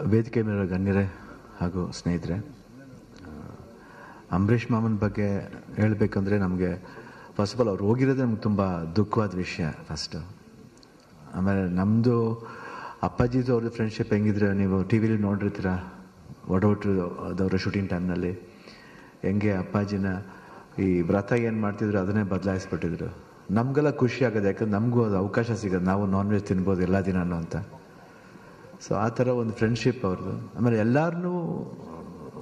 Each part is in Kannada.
ವೇದಿಕೆ ಮೇಲಿರೋ ಗಣ್ಯರೇ ಹಾಗೂ ಸ್ನೇಹಿತರೆ ಅಂಬರೀಷ್ ಮಾಮನ್ ಬಗ್ಗೆ ಹೇಳಬೇಕಂದ್ರೆ ನಮಗೆ ಫಸ್ಟ್ ಆಫ್ ಆಲ್ ಅವ್ರು ಹೋಗಿರೋದೇ ನಮ್ಗೆ ತುಂಬ ದುಃಖವಾದ ವಿಷಯ ಫಸ್ಟು ಆಮೇಲೆ ನಮ್ಮದು ಅಪ್ಪಾಜಿದು ಅವ್ರದ್ದು ಫ್ರೆಂಡ್ಶಿಪ್ ಹೆಂಗಿದ್ರೆ ನೀವು ಟಿ ವಿಲಿ ನೋಡಿರ್ತೀರ ಅದವರ ಶೂಟಿಂಗ್ ಟೈಮ್ನಲ್ಲಿ ಹೆಂಗೆ ಅಪ್ಪಾಜಿನ ಈ ವ್ರತ ಏನು ಮಾಡ್ತಿದ್ರು ಅದನ್ನೇ ಬದಲಾಯಿಸ್ಬಿಟ್ಟಿದ್ರು. ನಮಗೆಲ್ಲ ಖುಷಿ ಆಗೋದು ಯಾಕಂದ್ರೆ ನಮಗೂ ಅದು ಅವಕಾಶ ಸಿಗೋದು, ನಾವು ನಾನ್ ವೆಜ್ ತಿನ್ಬೋದು ಎಲ್ಲ ದಿನನೂ ಅಂತ. ಸೊ ಆ ಥರ ಒಂದು ಫ್ರೆಂಡ್ಶಿಪ್ ಅವ್ರದ್ದು. ಆಮೇಲೆ ಎಲ್ಲರನ್ನೂ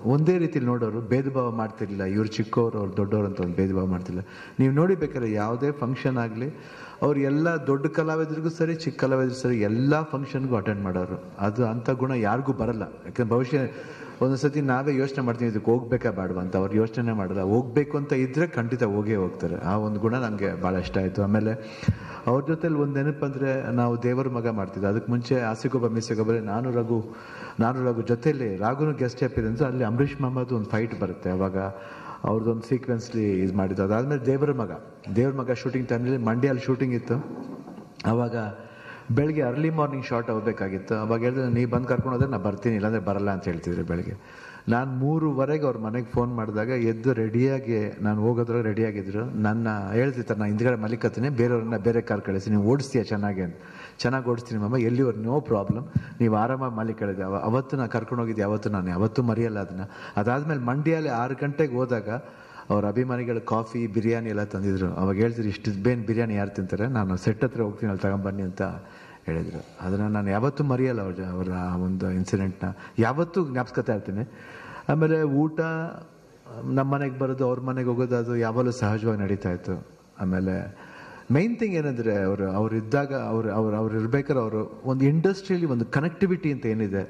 ಒಂದೇ ರೀತಿಲಿ ನೋಡೋರು ಭೇದ ಭಾವ ಮಾಡ್ತಿರ್ಲಿಲ್ಲ. ಇವ್ರು ಚಿಕ್ಕವರು ಅವ್ರು ದೊಡ್ಡವರು ಅಂತ ಒಂದು ಭೇದ ಭಾವ ಮಾಡ್ತಿಲ್ಲ ನೀವು ನೋಡಿ ಬೇಕಾದ್ರೆ ಯಾವುದೇ ಫಂಕ್ಷನ್ ಆಗಲಿ, ಅವ್ರು ಎಲ್ಲ ದೊಡ್ಡ ಕಲಾವಿದರಿಗೂ ಸರಿ, ಚಿಕ್ಕ ಕಲಾವಿದ್ರು ಸರಿ, ಎಲ್ಲ ಫಂಕ್ಷನ್ಗೂ ಅಟೆಂಡ್ ಮಾಡೋರು. ಅದು ಅಂಥ ಗುಣ ಯಾರಿಗೂ ಬರಲ್ಲ. ಯಾಕಂದ್ರೆ ಭವಿಷ್ಯ ಒಂದೊಂದ್ಸತಿ ನಾವೇ ಯೋಚನೆ ಮಾಡ್ತೀವಿ, ಇದಕ್ಕೆ ಹೋಗ್ಬೇಕಾ ಬೇಡವಾ ಅಂತ. ಅವ್ರು ಯೋಚನೆ ಮಾಡಲ್ಲ. ಹೋಗ್ಬೇಕು ಅಂತ ಇದ್ದರೆ ಖಂಡಿತ ಹೋಗೇ ಹೋಗ್ತಾರೆ. ಆ ಒಂದು ಗುಣ ನನಗೆ ಭಾಳ ಇಷ್ಟ ಆಯಿತು. ಆಮೇಲೆ ಅವ್ರ ಜೊತೆಲಿ ಒಂದು ನೆನಪಂದ್ರೆ ನಾವು ದೇವರ ಮಗ ಮಾಡ್ತಿದ್ದೆ ಅದಕ್ಕೆ ಮುಂಚೆ ಆಸೆಗೊಬ್ಬ ಮೀಸೆಗೊಬ್ಬರೇ ನಾನು ರಘು ನಾನು ರಘು ಜೊತೆಯಲ್ಲಿ ರಾಘುನು ಗೆಸ್ಟ್ ಅಂತ ಅಲ್ಲಿ ಅಂಬರೀಷ್ ಮೊಹಮ್ಮದ್ ಒಂದು ಫೈಟ್ ಬರುತ್ತೆ. ಅವಾಗ ಅವ್ರದ್ದೊಂದು ಸೀಕ್ವೆನ್ಸ್ಲಿ ಇದು ಮಾಡಿದ್ದು. ಅದಾದಮೇಲೆ ದೇವರ ಮಗ. ದೇವರ ಮಗ ಶೂಟಿಂಗ್ ಟೈಮ್ನಲ್ಲಿ ಮಂಡ್ಯಲ್ಲಿ ಶೂಟಿಂಗ್ ಇತ್ತು. ಅವಾಗ ಬೆಳಗ್ಗೆ ಅರ್ಲಿ ಮಾರ್ನಿಂಗ್ ಶಾರ್ಟ್ ಆಗಬೇಕಾಗಿತ್ತು ಅವಾಗ ಹೇಳಿದ್ರೆ, ನೀವು ಬಂದು ಕರ್ಕೊಂಡು ಹೋದ್ರೆ ನಾನು ಬರ್ತೀನಿ, ಇಲ್ಲಾಂದರೆ ಬರಲ್ಲ ಅಂತ ಹೇಳ್ತಿದ್ರು ಬೆಳಗ್ಗೆ. ನಾನು ಮೂರುವರೆಗೆ ಅವ್ರ ಮನೆಗೆ ಫೋನ್ ಮಾಡಿದಾಗ ಎದ್ದು ರೆಡಿಯಾಗಿ ನಾನು ಹೋಗೋದ್ರಾಗ ರೆಡಿಯಾಗಿದ್ರು ನನ್ನ ಹೇಳ್ತಿರ್ತಾರೆ ನಾನು ಹಿಂದ್ಗಡೆ ಮಲಿಕತ್ತೀನಿ, ಬೇರೆಯವ್ರನ್ನ ಬೇರೆ ಕಾರ್ ಕಳಿಸಿ, ನೀವು ಓಡಿಸ್ತೀಯ ಚೆನ್ನಾಗಿ ಅಂತ. ಚೆನ್ನಾಗಿ ಓಡಿಸ್ತೀನಿ ಮಮ್ಮ ಎಲ್ಲಿವರೆಗೆ ನೋ ಪ್ರಾಬ್ಲಮ್, ನೀವು ಆರಾಮಾಗಿ ಮಲಿ ಕಳಿದೆ ಅವ, ಅವತ್ತು ನಾನು ಕರ್ಕೊಂಡು ಹೋಗಿದ್ದೆ ಅವತ್ತು ನಾನು ಯಾವತ್ತೂ ಮರೆಯಲ್ಲ ಅದನ್ನು. ಅದಾದಮೇಲೆ ಮಂಡ್ಯಲ್ಲಿ ಆರು ಗಂಟೆಗೆ ಹೋದಾಗ ಅವ್ರ ಅಭಿಮಾನಿಗಳು ಕಾಫಿ, ಬಿರಿಯಾನಿ ಎಲ್ಲ ತಂದಿದ್ರು. ಅವಾಗ ಹೇಳ್ತಿದ್ರು, ಇಷ್ಟು ಬೇನ್ ಬಿರಿಯಾನಿ ಯಾರು ತಿಂತಾರೆ? ನಾನು ಸೆಟ್ ಹತ್ರ ಹೋಗ್ತೀನಿ, ಅಲ್ಲಿ ತಗೊಂಬನ್ನಿ ಅಂತ ಹೇಳಿದ್ರು. ಅದನ್ನು ನಾನು ಯಾವತ್ತೂ ಮರೆಯಲ್ಲ ಅವ್ರ ಅವರ ಒಂದು ಇನ್ಸಿಡೆಂಟ್ನ ಯಾವತ್ತೂ ಜ್ಞಾಪಿಸ್ಕೊತಾ ಇರ್ತೀನಿ ಆಮೇಲೆ ಊಟ ನಮ್ಮ ಮನೆಗೆ ಬರೋದು, ಅವ್ರ ಮನೆಗೆ ಹೋಗೋದು, ಅದು ಯಾವಾಗಲೂ ಸಹಜವಾಗಿ ನಡೀತಾ ಇತ್ತು. ಆಮೇಲೆ ಮೈನ್ ಥಿಂಗ್ ಏನಂದ್ರೆ, ಅವರು, ಅವ್ರು ಇದ್ದಾಗ ಅವ್ರು ಅವ್ರು ಅವ್ರು ಇರ್ಬೇಕಾದ್ರೆ ಅವರು ಒಂದು ಇಂಡಸ್ಟ್ರಿಯಲ್ಲಿ ಒಂದು ಕನೆಕ್ಟಿವಿಟಿ ಅಂತ ಏನಿದೆ,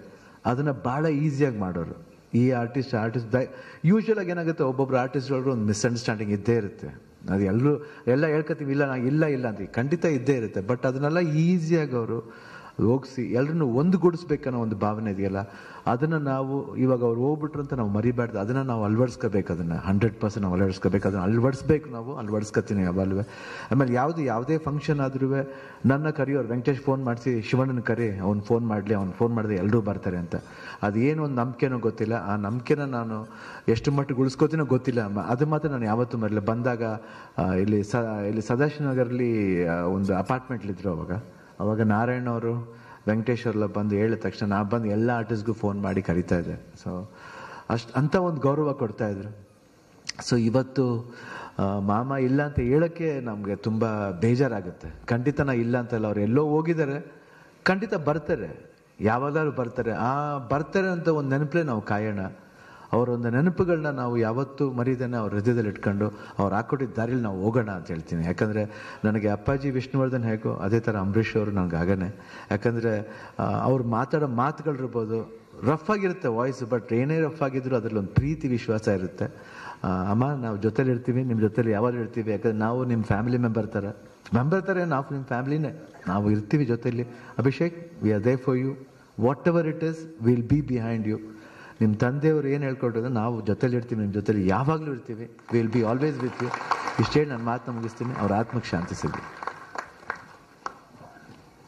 ಅದನ್ನ ಭಾಳ ಈಸಿಯಾಗಿ ಮಾಡೋರು. ಈ ಆರ್ಟಿಸ್ಟ್ ಆರ್ಟಿಸ್ಟ್ ದೈ ಯೂಶ್ವಲಾಗಿ ಏನಾಗುತ್ತೆ, ಒಬ್ಬೊಬ್ರು ಆರ್ಟಿಸ್ಟ್ಗಳು ಒಂದು ಮಿಸ್ಅಂಡರ್ಸ್ಟ್ಯಾಂಡಿಂಗ್ ಇದ್ದೇ ಇರುತ್ತೆ. ಅದು ಎಲ್ಲರೂ ಎಲ್ಲ ಹೇಳ್ಕೊತೀವಿ ಇಲ್ಲ, ನಾ ಇಲ್ಲ ಇಲ್ಲ ಅಂತ ಖಂಡಿತ ಇದ್ದೇ ಇರುತ್ತೆ. ಬಟ್ ಅದನ್ನೆಲ್ಲ ಈಸಿಯಾಗಿ ಅವರು ಹೋಗಿಸಿ ಎಲ್ಲರನ್ನು ಒಂದುಗೂಡಿಸ್ಬೇಕನ್ನೋ ಒಂದು ಭಾವನೆ ಇದೆಯಲ್ಲ? ಅದನ್ನು ನಾವು ಇವಾಗ ಅವ್ರು ಹೋಗ್ಬಿಟ್ರು ಅಂತ ನಾವು ಮರಿಬಾರ್ದು. ಅದನ್ನು ನಾವು ಅಳವಡಿಸ್ಕೋಬೇಕು ಅದನ್ನು. ಹಂಡ್ರೆಡ್ ಪರ್ಸೆಂಟ್ ನಾವು ಅಳವಡಿಸ್ಕೋಬೇಕು. ಅದನ್ನು ಅಳವಡಿಸ್ಬೇಕು ನಾವು. ಅಳವಡಿಸ್ಕೊತೀನಿ ಯಾವಾಗಲೂ ಆಮೇಲೆ ಯಾವುದು ಯಾವುದೇ ಫಂಕ್ಷನ್ ಆದ್ರೂ ನನ್ನ ಕರೆಯೋರು ವೆಂಕಟೇಶ್ ಫೋನ್ ಮಾಡಿಸಿ, ಶಿವಣ್ಣನ ಕರಿ, ಅವ್ನು ಫೋನ್ ಮಾಡಲಿ, ಅವ್ನು ಫೋನ್ ಮಾಡಿದ್ರೆ ಎಲ್ಲರೂ ಬರ್ತಾರೆ ಅಂತ. ಅದೇನು ಒಂದು ನಂಬಿಕೆನೋ ಗೊತ್ತಿಲ್ಲ. ಆ ನಂಬಿಕೆನ ನಾನು ಎಷ್ಟು ಮಟ್ಟಿಗೆ ಉಳಿಸ್ಕೋತೀನೋ ಗೊತ್ತಿಲ್ಲ. ಅದು ಮಾತ್ರ ನಾನು ಯಾವತ್ತೂ ಮರಲಿಲ್ಲ ಬಂದಾಗ ಇಲ್ಲಿ ಸ, ಇಲ್ಲಿ ಸದಾಶಿವನಗರಲ್ಲಿ ಒಂದು ಅಪಾರ್ಟ್ಮೆಂಟ್ಲಿದ್ರು ಅವಾಗ. ಅವಾಗ ನಾರಾಯಣ ಅವರು ವೆಂಕಟೇಶ್ ಅವರೆಲ್ಲ ಬಂದು ಹೇಳಿದ ತಕ್ಷಣ ನಾ ಬಂದು ಎಲ್ಲ ಆರ್ಟಿಸ್ಟ್ಗೂ ಫೋನ್ ಮಾಡಿ ಕರಿತಾ ಇದ್ದೆ. ಸೊ ಅಷ್ಟು ಅಂಥ ಒಂದು ಗೌರವ ಕೊಡ್ತಾ ಇದ್ರು. ಸೊ ಇವತ್ತು ಮಾಮ ಇಲ್ಲ ಅಂತ ಹೇಳೋಕ್ಕೆ ನಮಗೆ ತುಂಬ ಬೇಜಾರಾಗುತ್ತೆ. ಖಂಡಿತ ನಾ ಇಲ್ಲ ಅಂತಲ್ಲ, ಅವ್ರು ಎಲ್ಲೋ ಹೋಗಿದ್ದಾರೆ ಖಂಡಿತ ಬರ್ತಾರೆ. ಯಾವಾಗಾದ್ರೂ ಬರ್ತಾರೆ. ಆ, ಬರ್ತಾರೆ ಅಂತ ಒಂದು ನೆನಪಲ್ಲೇ ನಾವು ಕಾಯೋಣ. ಅವರ ಒಂದು ನೆನಪುಗಳನ್ನ ನಾವು ಯಾವತ್ತೂ ಮರೀದನ್ನು ಅವ್ರ ಹೃದಯದಲ್ಲಿ ಇಟ್ಕೊಂಡು ಅವ್ರು ಹಾಕೊಟ್ಟಿದ್ದ ದಾರಿಲಿ ನಾವು ಹೋಗೋಣ ಅಂತ ಹೇಳ್ತೀನಿ. ಯಾಕಂದರೆ ನನಗೆ ಅಪ್ಪಾಜಿ ವಿಷ್ಣುವರ್ಧನ್ ಹೇಗೋ ಅದೇ ಥರ ಅಂಬರೀಷ್ ಅವರು ನನಗೆ ಆಗನೆ. ಯಾಕಂದರೆ ಅವ್ರು ಮಾತಾಡೋ ಮಾತುಗಳಿರ್ಬೋದು ರಫ್ ಆಗಿರುತ್ತೆ ವಾಯ್ಸ್ ಬಟ್ ಏನೇ ರಫ್ ಆಗಿದ್ರು ಅದರಲ್ಲಿ ಒಂದು ಪ್ರೀತಿ, ವಿಶ್ವಾಸ ಇರುತ್ತೆ. ಅಮ್ಮ, ನಾವು ಜೊತೆಲಿ ಇರ್ತೀವಿ ನಿಮ್ಮ ಜೊತೆಲಿ ಯಾವಾಗ ಇರ್ತೀವಿ. ಯಾಕಂದ್ರೆ ನಾವು ನಿಮ್ಮ ಫ್ಯಾಮಿಲಿ ಮೆಂಬರ್ ಥರ ಮೆಂಬರ್ ಥರ ನಾವು ನಿಮ್ಮ ಫ್ಯಾಮಿಲಿನೇ ನಾವು ಇರ್ತೀವಿ ಜೊತೆಲಿ. Abhishek we are there for you whatever it is will be behind you ನಿಮ್ಮ ತಂದೆಯವರು ಏನು ಹೇಳ್ಕೊಟ್ಟಿದ್ರೆ, ನಾವು ಜೊತೆಲಿ ಇರ್ತೀವಿ ನಿಮ್ಮ ಜೊತೆಲಿ ಯಾವಾಗಲೂ ಇರ್ತೀವಿ. Will be always with you ಇಷ್ಟೇ ನನ್ನ ಮಾತನ್ನ ಮುಗಿಸ್ತೀನಿ. ಅವ್ರ ಆತ್ಮಕ್ಕೆ ಶಾಂತಿ ಸಿಗಲಿ.